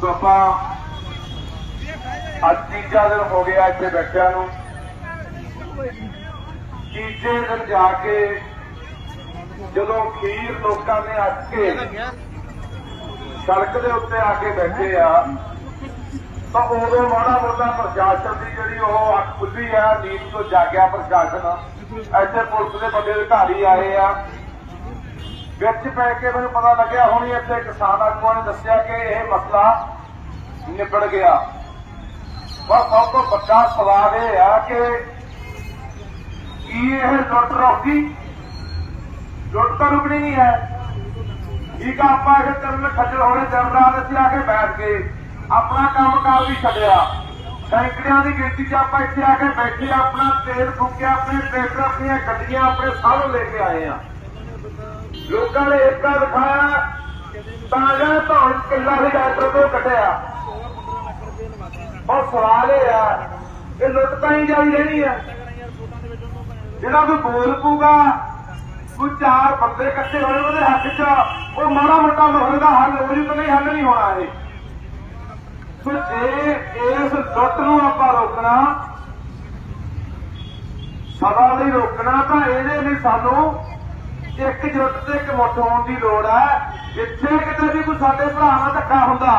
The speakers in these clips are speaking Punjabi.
ਸੋ ਆਪਾਂ ਅੱਜ ਤੀਜਾ ਦਿਨ ਹੋ ਗਿਆ ਇੱਥੇ ਬੈਠਿਆਂ ਨੂੰ। ਤੀਜੇ ਦਿਨ ਜਾ ਕੇ ਜਦੋਂ ਖੀਰ ਲੋਕਾਂ ਨੇ ਅੱਕ ਕੇ ਸੜਕ ਦੇ ਉੱਤੇ ਆ ਕੇ ਬੈਠੇ ਆ, ਤਾਂ ਉਦੋਂ ਮਾੜਾ ਮੋਟਾ ਪ੍ਰਸ਼ਾਸਨ ਦੀ ਜਿਹੜੀ ਉਹ ਅੱਖ ਖੁੱਲੀ ਆ, ਨੀਂਦ ਤੋਂ ਜਾਗਿਆ ਪ੍ਰਸ਼ਾਸਨ। ਇੱਥੇ ਪੁਲਿਸ ਦੇ ਵੱਡੇ ਅਧਿਕਾਰੀ ਆਏ ਆ। ਵਿੱਚ ਪੈ ਕੇ ਮੈਨੂੰ ਪਤਾ ਲੱਗਿਆ, ਹੁਣੀ ਇੱਥੇ ਕਿਸਾਨ ਆਗੂਆਂ ਨੇ ਦੱਸਿਆ ਕਿ ਇਹ ਮਸਲਾ ਨਿਬੜ ਗਿਆ। ਪਰ ਸਭ ਤੋਂ ਵੱਡਾ ਸਵਾਲ ਇਹ ਆ ਕਿ ਕੀ ਇਹ ਲੁੱਟ ਰੋਕੀ ਲੁੱਟ ਤਾਂ ਰੁਕਣੀ ਨਹੀਂ ਹੈ। ਠੀਕ ਆ, ਆਪਾਂ ਇਹ ਕਰਨ ਖੱਜਲ ਹੋਣੇ ਦਿਨ ਰਾਤ ਅਸੀਂ ਆ ਕੇ ਬੈਠ ਕੇ ਆਪਣਾ ਕੰਮਕਾਰ ਵੀ ਛੱਡਿਆ। ਸੈਂਕੜਿਆਂ ਦੀ ਗਿਣਤੀ 'ਚ ਆਪਾਂ ਇੱਥੇ ਆ ਕੇ ਬੈਠੇ, ਆਪਣਾ ਤੇਲ ਫੂਕਿਆ, ਆਪਣੇ ਟਰੈਕਟਰ, ਆਪਣੀਆਂ ਗੱਡੀਆਂ, ਆਪਣੇ ਸਭ ਲੈ ਕੇ ਆਏ ਆ। ਲੋਕਾਂ ਨੇ ਏਕਾ ਦਿਖਾਇਆ, ਤਾਂ ਜਿਹੜਾ ਧੌਣ ਕਿੱਲਾ ਵੀ ਡਾਕਟਰ ਤੋਂ ਕੱਟਿਆ ਉਹ ਸਵਾਲ ਇਹ ਆ, ਇਹ ਲੁੱਟ ਤਾਂ ਹੀ ਜਾਈ ਰਹਿਣੀ ਆ। ਜਿਹੜਾ ਕੋਈ ਬੋਲ ਪੂਗਾ ਕੋਈ ਚਾਰ ਬੰਦੇ ਇਕੱਠੇ ਹੋਏ ਉਹਦੇ ਹੱਥ 'ਚ, ਉਹ ਮਾੜਾ ਮੋਟਾ ਮਸਲੇ ਦਾ ਹੱਲ ਹੋ ਜੂ ਤਾਂ ਨਹੀਂ, ਹੱਲ ਨਹੀਂ ਹੋਣਾ ਇਹ। ਸੋ ਜੇ ਇਸ ਲੁੱਟ ਨੂੰ ਆਪਾਂ ਰੋਕਣਾ, ਸਦਾ ਲਈ ਰੋਕਣਾ ਤਾਂ ਇਹਦੇ ਲਈ ਸਾਨੂੰ ਇੱਕ ਜੁੱਟ ਤੇ ਇੱਕ ਮੁੱਠ ਹੋਣ ਦੀ ਲੋੜ ਹੈ। ਜਿੱਥੇ ਕਿਤੇ ਵੀ ਕੋਈ ਸਾਡੇ ਭਰਾ ਨਾਲ ਧੱਕਾ ਹੁੰਦਾ,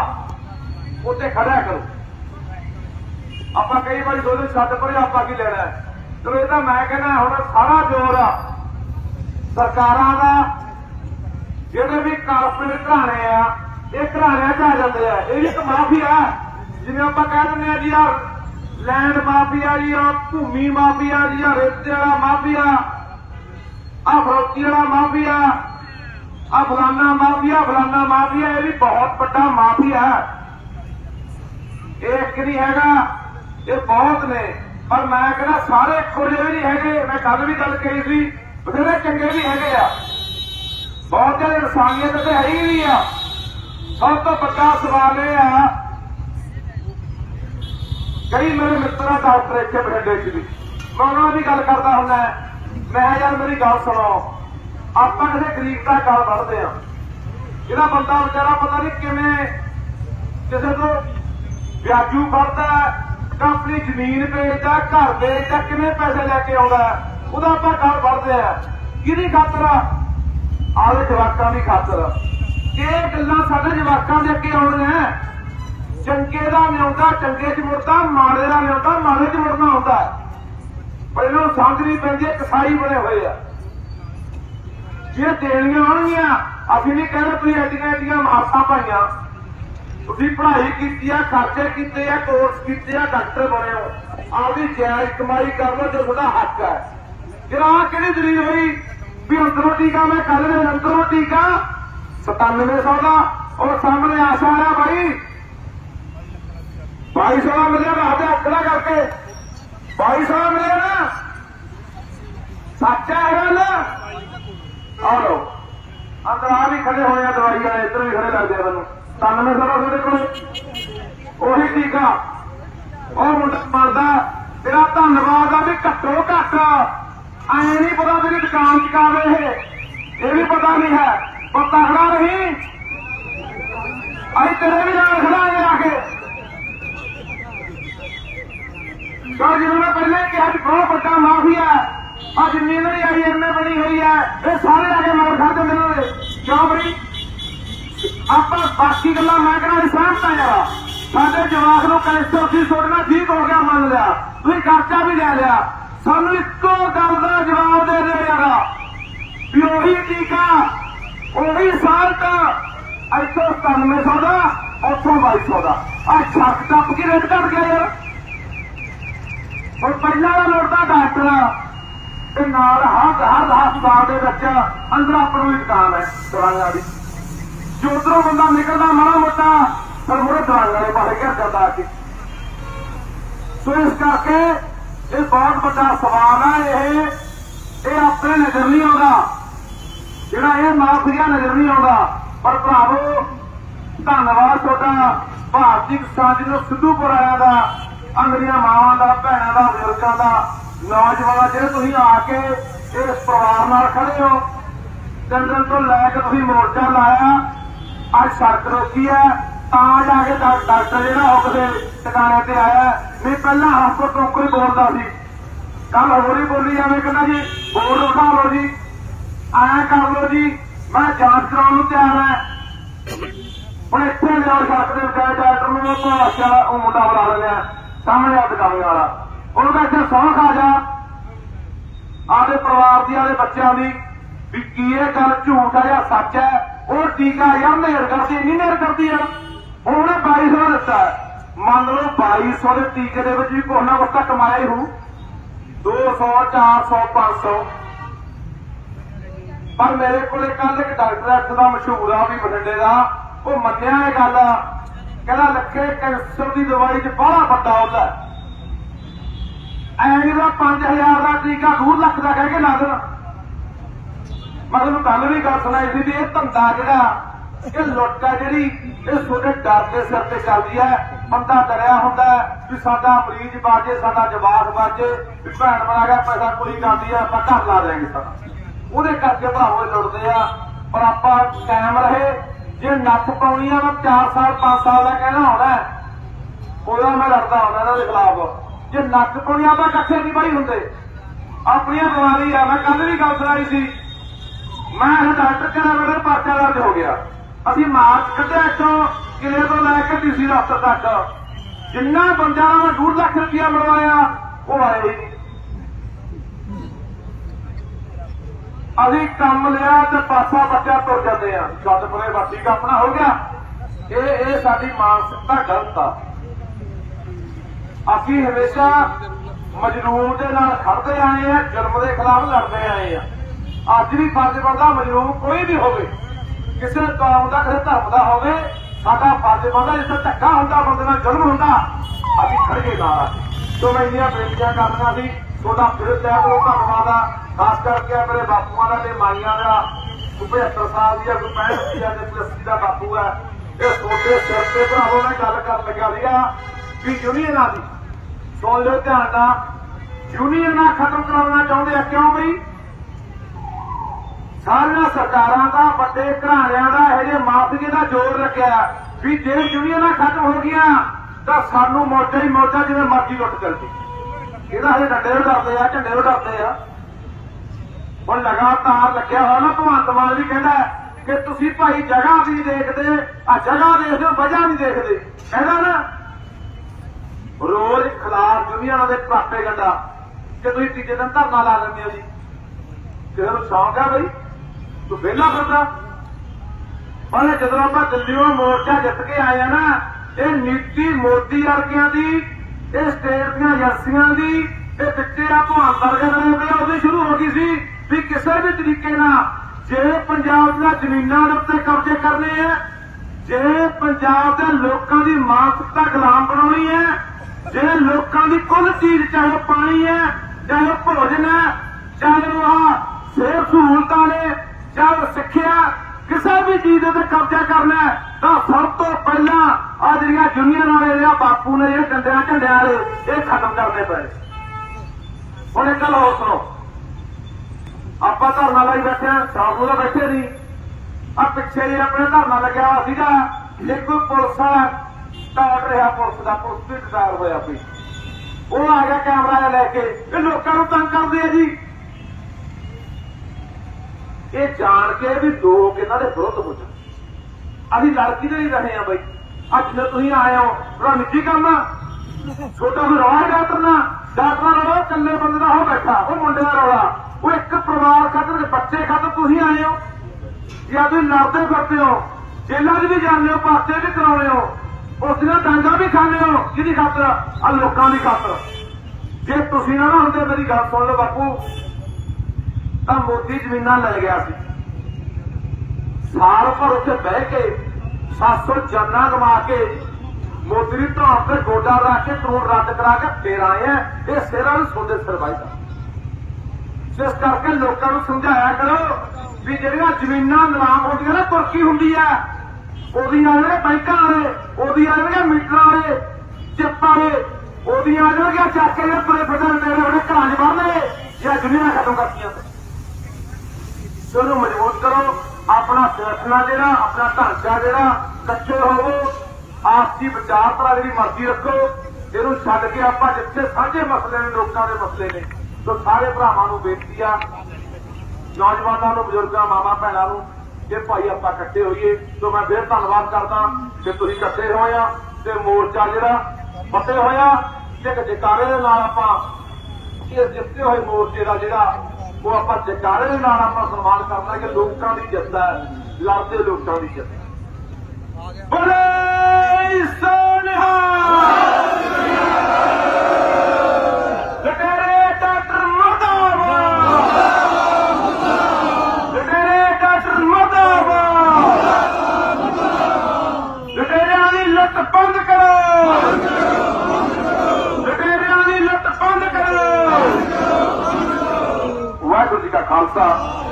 ਉੱਥੇ ਖੜਿਆ ਕਰੋ। ਆਪਾਂ ਕਈ ਵਾਰੀ ਦੋ ਛੱਡ ਪਰੇ ਆਪਾਂ ਕੀ ਲੈਣਾ ਚਲੋ, ਇਹ ਤਾਂ ਮੈਂ ਕਹਿੰਦਾ, ਹੁਣ ਸਾਰਾ ਜ਼ੋਰ ਆ। ਸਰਕਾਰਾਂ ਦਾ, ਜਿਹੜੇ ਵੀ ਕਾਰਪੋਰੇਟ ਘਰਾਣੇ ਆ, ਇਹ ਘਰਾਣਿਆਂ 'ਚ ਆ ਜਾਂਦੇ ਆ। ਇਹ ਵੀ ਇੱਕ ਮਾਫੀਆ ਜਿਵੇਂ ਆਪਾਂ ਕਹਿ ਦਿੰਦੇ ਆ ਜੀ ਆ ਲੈਂਡ ਮਾਫੀਆ ਜੀ ਆ ਭੂਮੀ ਮਾਫੀਆ ਜੀ ਆ ਰੇਤੇ ਵਾਲਾ ਮਾਫੀਆ। ਆ ਫਰੋਤੀ ਵਾਲਾ ਮਾਫੀਆ, ਆ ਫਲਾਨਾ ਮਾਫੀਆ ਫਲਾਨਾ ਮਾਫੀਆ, ਇਹ ਵੀ ਬਹੁਤ ਵੱਡਾ ਮਾਫੀਆ ਹੈ। ਇਹ ਇੱਕ ਨਹੀਂ ਹੈਗਾ, ਇਹ ਬਹੁਤ ਨੇ, ਪਰ ਮੈਂ ਕਹਿੰਦਾ ਸਾਰੇ ਇੱਕੋ ਜਿਹੇ ਵੀ ਨਹੀਂ ਹੈਗੇ, ਮੈਂ ਕੱਲ ਵੀ ਗੱਲ ਕਹੀ ਸੀ, ਬਥੇਰੇ ਚੰਗੇ ਵੀ ਹੈਗੇ ਆ। ਬਹੁਤ ਜਿਹੜੇ ਇਨਸਾਨੀਅਤ ਤੇ ਹੈ ਹੀ ਨਹੀਂ ਆ। ਸਭ ਤੋਂ ਵੱਡਾ ਸਵਾਲ ਇਹ ਆ, ਕਈ ਮੇਰੇ ਮਿੱਤਰਾਂ ਡਾਕਟਰ ਇੱਥੇ ਬਠਿੰਡੇ ਚ ਵੀ। ਮੈਂ ਉਹਨਾਂ ਦੀ ਗੱਲ ਕਰਦਾ ਹੁੰਦਾ ਮੈਂ ਯਾਰ ਮੇਰੀ ਗੱਲ ਸੁਣੋ। ਆਪਾਂ ਕਿਸੇ ਗਰੀਬ ਦਾ ਗੱਲ ਵੜਦੇ ਆ ਜਿਹੜਾ ਬੰਦਾ ਵਿਚਾਰਾ ਪਤਾ ਨਹੀਂ ਕਿਵੇਂ ਕਿਸੇ ਤੋਂ ਵਿਆਜੂ ਫੜਦਾ ਆਪਣੀ ਜ਼ਮੀਨ ਵੇਚਦਾ ਘਰ ਵੇਚਦਾ ਕਿਵੇਂ ਪੈਸੇ ਲੈ ਕੇ ਆਉਂਦਾ ਉਹਦਾ ਆਪਾਂ ਗੱਲ ਵੜਦੇ ਆ ਕਿਹਦੀ ਖਾਤਰ ਆਲੇ ਜਵਾਕਾਂ ਦੀ ਖਾਤਰ। ਇਹ ਗੱਲਾਂ ਸਾਡੇ ਜਵਾਕਾਂ ਦੇ ਅੱਗੇ ਆਉਣੀਆਂ ਚੰਗੇ ਦਾ ਨਿਉਂਦਾ ਚੰਗੇ 'ਚ ਮੁੜਦਾ, ਮਾੜੇ ਦਾ ਨਿਉਂਦਾ ਮਾੜੇ 'ਚ ਮੁੜਨਾ ਹੁੰਦਾ ਪਰ ਇਹਨੂੰ ਸਮਝਣੀ ਪੈਂਦੀ ਹੈ ਕਸਾਈ ਬਣੇ ਹੋਏ ਆ। ਜੇ ਦੇਣੀਆਂ ਆਉਣਗੀਆਂ ਅਸੀਂ ਨਹੀਂ ਕਹਿੰਦੇ ਤੁਸੀਂ ਐਡੀਆਂ ਐਡੀਆਂ ਮਾਰਤਾਂ ਪਾਈਆਂ। ਤੁਸੀਂ ਪੜ੍ਹਾਈ ਕੀਤੀ ਆ, ਖਰਚੇ ਕੀਤੇ ਆ ਕੋਰਸ ਕੀਤੇ ਆ, ਡਾਕਟਰ ਬਣੇ ਹੋ। ਆਪਦੀ ਜਾਇਜ਼ ਕਮਾਈ ਕਰ ਲਓ ਜੋ ਤੁਹਾਡਾ ਹੱਕ ਹੈ। ਜਿਹੜਾ ਆਹ ਕਿਹੜੀ ਦਲੀਲ ਹੋਈ? ਵੀ ਅੰਦਰੋਂ ਟੀਕਾ ਮੈਂ ਕਰ ਲਿਆ ਅੰਦਰੋਂ ਟੀਕਾ 9700 ਦਾ। ਉਹ ਸਾਹਮਣੇ ਆਸ਼ਾ ਆ, ਬਾਈ। 2200 ਦਾ ਮਿਲਿਆ ਨਾ ਹੱਥ ਅੱਖੜਾ ਕਰਕੇ। 2200 ਦਾ ਮਿਲਿਆ ਨਾ ਸੱਚਾ ਹੈ ਨਾ ਆ ਅੰਦਰ ਆ ਵੀ ਖੜੇ ਹੋਏ ਆ, ਦਵਾਈ ਵਾਲੇ, ਇੱਧਰ ਵੀ ਖੜੇ ਲੱਗਦੇ ਆ ਮੈਨੂੰ 9700 ਦਾ ਤੁਹਾਡੇ ਕੋਲ। ਉਹੀ ਟੀਕਾ। ਉਹ ਮੁੰਡਾ ਮਰਦਾ। ਤੇਰਾ ਧੰਨਵਾਦ ਆ ਵੀ ਘੱਟੋ ਘੱਟ ਐ ਨਹੀਂ ਪਤਾ ਵੀ ਦੁਕਾਨ ਚਕਾਵੇ ਇਹ। ਇਹ ਵੀ ਪਤਾ ਨਹੀਂ ਹੈ। ਪਤਾ ਖੜਾ ਨਹੀਂ। ਅਸੀਂ ਤੇਰੇ ਵੀ ਨਾਲ ਖੜਾਂਗੇ ਆ ਕੇ ਤਾਂ ਜਿਵੇਂ ਮੈਂ ਪਹਿਲਾਂ ਹੀ ਕਿਹਾ ਕਿ ਬਹੁਤ ਵੱਡਾ ਮਾਫੀਆ ਆ ਜਿੰਨੀ ਆਈ ਐਮਏ ਬਣੀ ਹੋਈ ਹੈ। ਇਹ ਸਾਰੇ ਆ ਕੇ ਮਗਰ ਖੜਦੇ ਮੈਨੂੰ ਕਿਉਂ ਬਈ ਆਪਾਂ ਬਾਕੀ ਗੱਲਾਂ ਮੈਂ ਕਹਿੰਦਾ ਅਸੀਂ ਯਾਰ ਸਾਡੇ ਜਵਾਕ ਨੂੰ ਕੈਂਸਰ ਸੀ ਛੋੜਨਾ ਠੀਕ ਹੋ ਗਿਆ, ਮੰਨ ਲਿਆ। ਤੁਸੀਂ ਖਰਚਾ ਵੀ ਲੈ ਲਿਆ। ਸਾਨੂੰ ਇੱਕੋ ਗੱਲ ਦਾ ਜਵਾਬ ਦੇ ਦੇ ਯਾਰ। ਵੀ ਉਹੀ ਟੀਕਾ, ਉਹੀ ਸਾਲਟ, ਇੱਥੋਂ 9700 ਦਾ, ਉੱਥੋਂ 2200 ਦਾ। ਆ ਛੱਕ ਟੱਪ ਕੇ ਰੇਟ ਘਟ ਗਿਆ ਯਾਰ। ਹੁਣ ਪਹਿਲਾਂ ਦਾ ਲੋੜਦਾ ਡਾਕਟਰ ਤੇ ਨਾਲ ਹਰ ਹਰ ਹਸਪਤਾਲ ਦੇ ਵਿੱਚ ਅੰਦਰ ਆਪਣਾ ਦੁਕਾਨ ਹੈ, ਦਵਾਈਆਂ ਦੀ। ਜੋ ਉਧਰੋਂ ਬੰਦਾ ਨਿਕਲਦਾ ਮਾੜਾ ਮੋਟਾ ਫਿਰ ਮੁਰੇ ਦਵਾਈਆਂ ਵਾਲੇ ਪਾਸੇ ਘਰ ਜਾਂਦਾ ਆ ਕੇ। ਸੋ ਇਸ ਕਰਕੇ ਇਹ ਬਹੁਤ ਵੱਡਾ ਸਵਾਲ ਹੈ ਇਹ ਇਹ ਆਪਣੇ ਨਜ਼ਰ ਨਹੀਂ ਆਉਂਦਾ। ਜਿਹੜਾ ਇਹ ਮਾਫੀਆ ਨਜ਼ਰ ਨਹੀਂ ਆਉਂਦਾ। ਪਰ ਭਰਾਵੋ, ਧੰਨਵਾਦ ਤੁਹਾਡਾ। ਭਾਰਤੀ ਕਿਸਾਨ ਜੀ ਨੂੰ ਸਿੱਧੂਪੁਰ ਆਇਆ ਦਾ। ਅੰਗਰੀਆਂ ਮਾਵਾਂ ਦਾ, ਭੈਣਾਂ ਦਾ ਬਜ਼ੁਰਗਾਂ ਦਾ ਨੌਜਵਾਨ ਜਿਹੜੇ ਤੁਸੀਂ ਆ ਕੇ ਇਸ ਪਰਿਵਾਰ ਨਾਲ ਖੜੇ ਹੋ ਤਿੰਨ ਤੋਂ ਲੈ ਕੇ ਤੁਸੀਂ ਮੋਰਚਾ ਲਾਇਆ, ਅੱਜ ਸੜਕ ਰੋਕੀ ਹੈ, ਤਾਂ ਜਾ ਕੇ ਡਾਕਟਰ ਜਿਹੜਾ ਉਹ ਕਿਸੇ ਟਿਕਾਣੇ ਤੇ ਆਇਆ ਨਹੀਂ, ਪਹਿਲਾਂ ਹੱਥੋਂ ਤੋਂ ਕੋਈ ਬੋਲਦਾ ਸੀ। ਕੱਲ ਹੋਰ ਹੀ ਬੋਲੀ ਜਾਵੇ ਕਹਿੰਦਾ ਜੀ ਹੋਰ ਉਠਾ ਲਓ ਜੀ। ਐਂ ਕਰ ਲਓ ਜੀ, ਮੈਂ ਜਾਂਚ ਕਰਾਉਣ ਨੂੰ ਤਿਆਰ ਹਾਂ। ਹੁਣ ਇੱਥੇ ਲਿਆਓ ਸੜਕ ਦੇ ਬਜਾਏ ਡਾਕਟਰ ਨੂੰ ਉਹ ਭਾਸ਼ਾ ਉਹ ਮੁੰਡਾ ਬੁਲਾ ਲੈਂਦੇ ਸਾਹਮਣੇ ਆ ਦੁਕਾਨੇ ਵਾਲਾ। ਉਹਨੂੰ ਕਹਿੰਦਾ ਸੌਂ ਖਾ ਜਾ। ਆਦੇ ਪਰਿਵਾਰ ਦੀ ਆਦੇ ਬੱਚਿਆਂ ਦੀ ਵੀ ਕੀ ਇਹ ਗੱਲ ਝੂਠ ਆ ਜਾਂ ਸੱਚ ਹੈ ਉਹ ਟੀਕਾ ਯਾਰ ਨੇਰ ਕਰਦੀ ਨਹੀਂ ਨੇਰ ਕਰਦੀ ਯਾਰ ਉਹਨੇ 2200 ਦਿੱਤਾ ਮੰਨ ਲਓ 2200 ਦੇ ਟੀਕੇ ਦੇ ਵਿੱਚ ਵੀ ਕੋਈ ਨਾ ਕੁਛ ਤਾਂ ਕਮਾਇਆ ਹੀ ਹੋਊ। 200 400 500 ਪਰ ਮੇਰੇ ਕੋਲੇ ਕੱਲ ਇੱਕ ਡਾਕਟਰ ਐਕਸ ਦਾ ਮਸ਼ਹੂਰ ਆ ਵੀ ਬਠਿੰਡੇ ਦਾ। ਉਹ ਮੰਨਿਆ ਇਹ ਗੱਲ। ਕਹਿੰਦਾ ਲੱਖੇ ਕੈਂਸਰ ਦੀ ਦਵਾਈ 'ਚ ਬੜਾ ਵੱਡਾ ਹੁੰਦਾ। ਐ ਜਿਹੜਾ 5000 ਦਾ ਟੀਕਾ 2 ਲੱਖ ਦਾ ਕਹਿ ਕੇ ਲਾ ਦੇਣਾ। ਮੈਂ ਤੁਹਾਨੂੰ ਕੱਲ ਵੀ ਗੱਲ ਸੁਣਾਈ ਸੀ ਵੀ ਇਹ ਧੰਦਾ ਜਿਹੜਾ, ਇਹ ਲੁੱਟ ਆ ਜਿਹੜੀ ਇਹ ਤੁਹਾਡੇ ਡਰ ਦੇ ਸਿਰ ਤੇ ਚੱਲਦੀ ਹੈ। ਬੰਦਾ ਡਰਿਆ ਹੁੰਦਾ ਵੀ ਸਾਡਾ ਮਰੀਜ਼ ਬਾਜੇ ਸਾਡਾ ਜਵਾਕ ਬਾਜੇ ਵੀ ਭੈਣ ਬਣਾ ਗਿਆ ਪੈਸਾ ਕੋਈ ਕਰਦੀ ਆ ਆਪਾਂ ਘਰ ਲਾ ਦੇਾਂਗੇ ਸਾਡਾ ਉਹਦੇ ਕਰਕੇ ਭਰਾਵੋ ਇਹ ਲੁੱਟਦੇ ਆ। ਪਰ ਆਪਾਂ ਕਾਇਮ ਰਹੇ ਜੇ ਨੱਥ ਪਾਉਣੀ ਆ, ਮੈਂ 4 ਸਾਲ 5 ਸਾਲ ਦਾ ਕਹਿਣਾ ਹੋਣਾ ਉਹਦਾ ਮੈਂ ਲੜਦਾ ਹੋਣਾ ਇਹਨਾਂ ਦੇ ਖਿਲਾਫ। ਜੇ ਨੱਥ ਪਾਉਣੀ ਆਪਾਂ ਇਕੱਠੇ ਨਹੀਂ ਬਾਈ ਹੁੰਦੇ। ਆਪਣੀਆਂ ਬਿਮਾਰੀ ਆ, ਮੈਂ ਕੱਲ ਵੀ ਗੱਲ ਸੁਣਾਈ ਸੀ। ਮੈਂ ਇਹ ਡਾਕਟਰ ਕਹਿੰਦਾ ਮੇਰੇ ਪਰਚਾ ਦਰਜ ਹੋ ਗਿਆ। ਅਸੀਂ ਮਾਰਚ ਕੱਢਿਆ ਇੱਥੋਂ, ਕਿਲੇ ਤੋਂ ਲੈ ਕੇ ਡੀਸੀ ਦਫ਼ਤਰ ਤੱਕ। ਜਿੰਨਾ ਬੰਦਿਆਂ ਨਾਲ ਮੈਂ 2 ਲੱਖ ਰੁਪਇਆ ਮਰਵਾਇਆ ਉਹ ਆਏ ਹੀ ਨਹੀਂ ਅਸੀਂ ਕੰਮ ਲਿਆ ਤੇ ਪਾਸਾ ਬੱਚਾ ਤੁਰ ਜਾਂਦੇ ਆ। ਛੱਡ ਪਰੇ ਬਾਕੀ ਕੰਮ ਨਾ ਹੋ ਗਿਆ। ਇਹ ਇਹ ਸਾਡੀ ਮਾਨਸਿਕਤਾ ਗਲਤ ਆ। ਅਸੀਂ ਹਮੇਸ਼ਾ ਮਜਲੂਮ ਦੇ ਨਾਲ ਖੜਦੇ ਆਏ ਆ ਜੁਲਮ ਦੇ ਖਿਲਾਫ ਲੜਦੇ ਆਏ ਆ। ਅੱਜ ਵੀ ਫਰਜ਼ ਬਣਦਾ ਮਜਲੂਮ ਕੋਈ ਵੀ ਹੋਵੇ, ਕਿਸੇ ਕੌਮ ਦਾ, ਕਿਸੇ ਧਰਮ ਦਾ ਹੋਵੇ, ਸਾਡਾ ਫਰਜ਼ ਬਣਦਾ ਜਿੱਥੇ ਧੱਕਾ ਹੁੰਦਾ, ਬੰਦੇ ਨਾਲ ਜ਼ੁਲਮ ਹੁੰਦਾ, ਅਸੀਂ ਖੜਗੇ ਨਾਲ ਸੋ ਮੈਂ ਇੰਨੀਆਂ ਬੇਨਤੀਆਂ ਕਰਨੀਆਂ ਸੀ? ਤੁਹਾਡਾ ਫਿਰ ਤਹਿ ਦਿਲੋਂ ਧੰਨਵਾਦ ਆ। ਖਾਸ ਕਰਕੇ ਮੇਰੇ ਬਾਪੂਆਂ ਦਾ ਤੇ ਮਾਈਆਂ ਦਾ। ਕੋਈ 75 ਸਾਲ ਦੀ ਆ ਕੋਈ 65 ਦੀ ਆ, ਤੇ 80 ਦਾ ਬਾਪੂ ਆ। ਇਹ ਛੋਟੇ ਸਿਰ ਤੇ ਭਰਾਵੋ, ਮੈਂ ਗੱਲ ਕਰਨ ਲੱਗਾ ਸੀਗਾ ਵੀ ਯੂਨੀਅਨਾਂ ਦੀ। ਸੁਣ ਲਓ ਧਿਆਨ ਨਾਲ। ਯੂਨੀਅਨਾਂ ਖਤਮ ਕਰਾਉਣਾ ਚਾਹੁੰਦੇ ਆ ਕਿਉਂ ਬਈ? ਸਾਰੀਆਂ ਸਰਕਾਰਾਂ ਦਾ, ਵੱਡੇ ਘਰਾਣਿਆਂ ਦਾ, ਇਹ ਜੇ ਮਾਫੀਏ ਦਾ ਜੋਰ ਰੱਖਿਆ ਵੀ ਜੇ ਯੂਨੀਅਨਾਂ ਖਤਮ ਹੋ ਗਈਆਂ, ਤਾਂ ਸਾਨੂੰ ਮੋਟਾ ਹੀ ਮੋਟਾ ਜਿਵੇਂ ਮਰਜ਼ੀ ਲੁੱਟ ਚੱਲਦੀ ਇਹਦਾ ਹਜੇ ਡੰਡੇ ਨੂੰ ਡਰਦੇ ਆ, ਝੰਡੇ ਨੂੰ ਡਰਦੇ ਆ। ਹੁਣ ਲਗਾਤਾਰ ਲੱਗਿਆ ਹੋਇਆ ਨਾ ਭਗਵੰਤ ਮਾਨ ਵੀ ਕਹਿੰਦਾ ਕਿ ਤੁਸੀਂ ਭਾਈ ਜਗ੍ਹਾ ਵੀ ਨਹੀਂ ਦੇਖਦੇ, ਆ ਜਗ੍ਹਾ ਦੇਖਦੇ ਹੋ ਵਜ੍ਹਾ ਨਹੀਂ ਦੇਖਦੇ। ਕਹਿੰਦਾ ਨਾ, ਰੋਜ਼ ਖਿਲਾਫ ਯੂਨੀਅਨਾਂ ਦੇ ਪ੍ਰਾਪੇ ਗੰਡਾ ਕਿ ਤੁਸੀਂ ਤੀਜੇ ਦਿਨ ਧਰਨਾ ਲਾ ਦਿੰਦੇ ਹੋ ਜੀ। ਕਿਸੇ ਨੂੰ ਸ਼ੌਂਕ ਆ ਬਈ? ਤੂੰ ਵਿਹਲਾ ਫਿਰਦਾ। ਪਰ ਜਦੋਂ ਆਪਾਂ ਦਿੱਲੀੋਂ ਮੋਰਚਾ ਜਿੱਤ ਕੇ ਆਏ ਆ ਨਾ, ਇਹ ਨੀਤੀ ਮੋਦੀ ਵਰਗਿਆਂ ਦੀ ਇਹ ਸਟੇਟ ਦੀਆਂ ਏਜੰਸੀਆਂ ਦੀ ਇਹ ਵਿੱਚੇ ਆ ਭਗਵੰਤ ਵਰਗੇ ਪਿਆ ਉਹਦੀ ਸ਼ੁਰੂ ਹੋ ਗਈ ਸੀ ਵੀ ਕਿਸੇ ਵੀ ਤਰੀਕੇ ਨਾਲ ਜੇ ਪੰਜਾਬ ਦੀਆਂ ਜ਼ਮੀਨਾਂ ਦੇ ਉੱਤੇ ਕਬਜ਼ੇ ਕਰਨੇ ਆ, ਜੇ ਪੰਜਾਬ ਦੇ ਲੋਕਾਂ ਦੀ ਮਾਨਸਿਕਤਾ ਗੁਲਾਮ ਬਣਾਉਣੀ ਹੈ ਜੇ ਲੋਕਾਂ ਦੀ ਕੁੱਲ ਚੀਜ਼ ਚਾਹੇ ਉਹ ਪਾਣੀ ਹੈ ਚਾਹੇ ਭੋਜਨ ਹੈ ਚਾਹੇ ਉਹ ਸਿਹਤ ਸਹੂਲਤਾਂ ਨੇ, ਚਾਹੇ ਉਹ ਸਿੱਖਿਆ ਕਿਸੇ ਵੀ ਚੀਜ਼ ਦੇ ਉੱਤੇ ਕਬਜ਼ਾ ਕਰਨਾ ਤਾਂ ਸਭ ਤੋਂ ਪਹਿਲਾਂ ਆ ਜਿਹੜੀਆਂ ਯੂਨੀਅਨ ਵਾਲੇ ਨੇ ਬਾਪੂ ਨੇ ਜਿਹੜੇ ਡੰਡਿਆਂ ਝੰਡਿਆਂ ਵਾਲੇ, ਇਹ ਖਤਮ ਕਰਨੇ ਪੈਣੇ ਹੁਣ ਇੱਕ ਗੱਲ ਹੋਰ ਸੁਣੋ। ਆਪਾਂ ਧਰਨਾ ਲਾਈ ਬੈਠੇ ਆ ਸ਼ਾਮ ਨੂੰ ਤਾਂ ਬੈਠੇ ਨਹੀਂ। ਆ ਪਿੱਛੇ ਜੇ ਆਪਣੇ ਧਰਨਾ ਲੱਗਿਆ ਹੋਇਆ ਸੀਗਾ। ਇੱਕ ਪੁਲਿਸ ਵਾਲਾ ਟਾੜ ਰਿਹਾ ਪੁਲਿਸ ਦਾ, ਪੁਲਿਸ ਵੀ ਟਾੜ ਹੋਇਆ ਪਈ ਉਹ ਆ ਗਿਆ ਕੈਮਰਾ ਲੈ ਕੇ, ਇਹ ਲੋਕਾਂ ਨੂੰ ਤੰਗ ਕਰਦੇ ਆ ਜੀ। ਜਾਣ ਕੇ ਵੀ ਲੋਕ ਇਹਨਾਂ ਦੇ ਵਿਰੁੱਧ ਹੋ ਜਾਣ। ਅਸੀਂ ਲੜਕੀ ਦੇ ਹੀ ਰਹੇ ਆ ਬਈ। ਅੱਜ ਜੇ ਤੁਸੀਂ ਆਏ ਹੋ। ਤੁਹਾਡਾ ਨਿੱਜੀ ਕੰਮ ਆ। ਛੋਟਾ ਕੋਈ ਰੌਲਾ ਹੈ ਡਾਕਟਰ ਨਾਲ? ਡਾਕਟਰ ਰੌਲਾ, ਇਕੱਲੇ ਬੰਦੇ ਦਾ ਹੋ ਬੈਠਾ। ਉਹ ਮੁੰਡੇ ਦਾ ਰੌਲਾ। ਉਹ ਇੱਕ ਪਰਿਵਾਰ ਖਾਤਰ ਬੱਚੇ ਖਾਤਰ ਤੁਸੀਂ ਆਏ ਹੋ। ਜਾਂ ਤੁਸੀਂ ਲੜਦੇ ਫਿਰਦੇ ਹੋ, ਜੇਲ੍ਹਾਂ 'ਚ ਵੀ ਜਾਂਦੇ ਹੋ, ਪਾਸੇ ਵੀ ਕਰਾਉਣੇ ਹੋ, ਉਸ ਦੀਆਂ ਡਾਂਗਾ ਵੀ ਖਾਂਦੇ ਹੋ, ਕਿਹਦੀ ਖਾਤਰ? ਆ ਲੋਕਾਂ ਦੀ ਖਾਤਰ। ਜੇ ਤੁਸੀਂ ਨਾ ਨਾ ਹੁੰਦੇ, ਮੇਰੀ ਗੱਲ ਸੁਣ ਲਓ ਬਾਪੂ। ਤਾਂ ਮੋਦੀ ਜ਼ਮੀਨਾਂ ਲੈ ਗਿਆ ਸੀ। ਸਾਲ ਭਰ ਉੱਥੇ ਬਹਿ ਕੇ 700 ਜਾਨਾਂ ਗਵਾ ਕੇ ਮੋਦੀ ਦੀ ਧੌਣ ਤੇ ਗੋਡਾ ਰੱਖ ਕੇ ਕਾਨੂੰਨ ਰੱਦ ਕਰਾ ਕੇ ਫੇਰ ਆਏ ਆ। ਇਹ ਸਿਰਾਂ ਨੂੰ ਸੋਦੇ ਸਰਵਾਈ ਦਾ। ਜਿਸ ਕਰਕੇ ਲੋਕਾਂ ਨੂੰ ਸਮਝਾਇਆ ਕਰੋ ਵੀ ਜਿਹੜੀਆਂ ਜ਼ਮੀਨਾਂ ਨਿਲਾਮ ਹੁੰਦੀਆਂ ਨਾ ਤੁਰਕੀ ਹੁੰਦੀ ਆ। ਉਹਦੀਆਂ ਜਿਹੜੇ ਬੈਂਕਾਂ ਵਾਲੇ, ਉਹਦੀਆਂ ਜਿਹੜੀਆਂ ਮੀਟਰਾਂ ਵਾਲੇ, ਚਿੱਪ ਵਾਲੇ, ਉਹਦੀਆਂ ਜਿਹੜੀਆਂ ਚੱਕ ਕੇ ਜਿਹੜੇ ਪਰੇ ਫਟਣ ਮੇਰੇ ਉਹਦੇ ਘਰਾਂ 'ਚ ਵੜਨੇ ਜਾਂ ਜ਼ਮੀਨਾਂ ਖਤਮ ਕਰਤੀਆਂ ਸੋ ਨੂੰ ਮਜ਼ਬੂਤ ਕਰੋ। ਆਪਣਾ ਸੰਗਠਨਾ ਜਿਹੜਾ ਆਪਣਾ ਢਾਂਚਾ ਜਿਹੜਾ ਕੱਚੇ ਹੋਵੋ। ਆਪਸੀ ਵਿਚਾਰਧਾਰਾ ਜਿਹੜੀ ਮਰਜ਼ੀ ਰੱਖੋ। ਇਹਨੂੰ ਛੱਡ ਕੇ ਆਪਾਂ ਜਿੱਥੇ ਸਾਂਝੇ ਮਸਲੇ ਨੇ, ਲੋਕਾਂ ਦੇ ਮਸਲੇ ਨੇ ਸੋ ਸਾਰੇ ਭਰਾਵਾਂ ਨੂੰ ਬੇਨਤੀ ਆ, ਨੌਜਵਾਨਾਂ ਨੂੰ, ਬਜ਼ੁਰਗਾਂ ਮਾਮਾ ਭੈਣਾਂ ਨੂੰ, ਕਿ ਭਾਈ ਆਪਾਂ ਇਕੱਠੇ ਹੋਈਏ। ਸੋ ਮੈਂ ਫਿਰ ਧੰਨਵਾਦ ਕਰਦਾ ਕਿ ਤੁਸੀਂ ਇਕੱਠੇ ਹੋਏ ਆ ਤੇ ਮੋਰਚਾ ਜਿਹੜਾ ਫਤਿਹ ਹੋਇਆ, ਤੇ ਇੱਕ ਜਕਾਰੇ ਦੇ ਨਾਲ ਆਪਾਂ ਇਸ ਜਿੱਤੇ ਹੋਏ ਮੋਰਚੇ ਦਾ ਜਿਹੜਾ ਉਹ ਆਪਾਂ ਜਕਾਰੇ ਦੇ ਨਾਲ ਆਪਾਂ ਸਨਮਾਨ ਕਰਨਾ ਕਿ ਲੋਕਾਂ ਦੀ ਜਿੱਤ ਹੈ, ਲੜਦੇ ਲੋਕਾਂ ਦੀ ਜਿੱਤ ਬਲੇ ਸੋਨਹਾ ਲਟੇਰੇ ਡਾਕਟਰ ਮਰਦਾਬਾਦ ਲਟੇਰੇ ਡਾਕਟਰ ਮਰਦਾਬਾਦ ਲਟੇਰਿਆਂ ਦੀ ਲੁੱਟ ਬੰਦ ਕਰੋ ਲਟੇਰਿਆਂ ਦੀ ਲੁੱਟ ਬੰਦ ਕਰੋ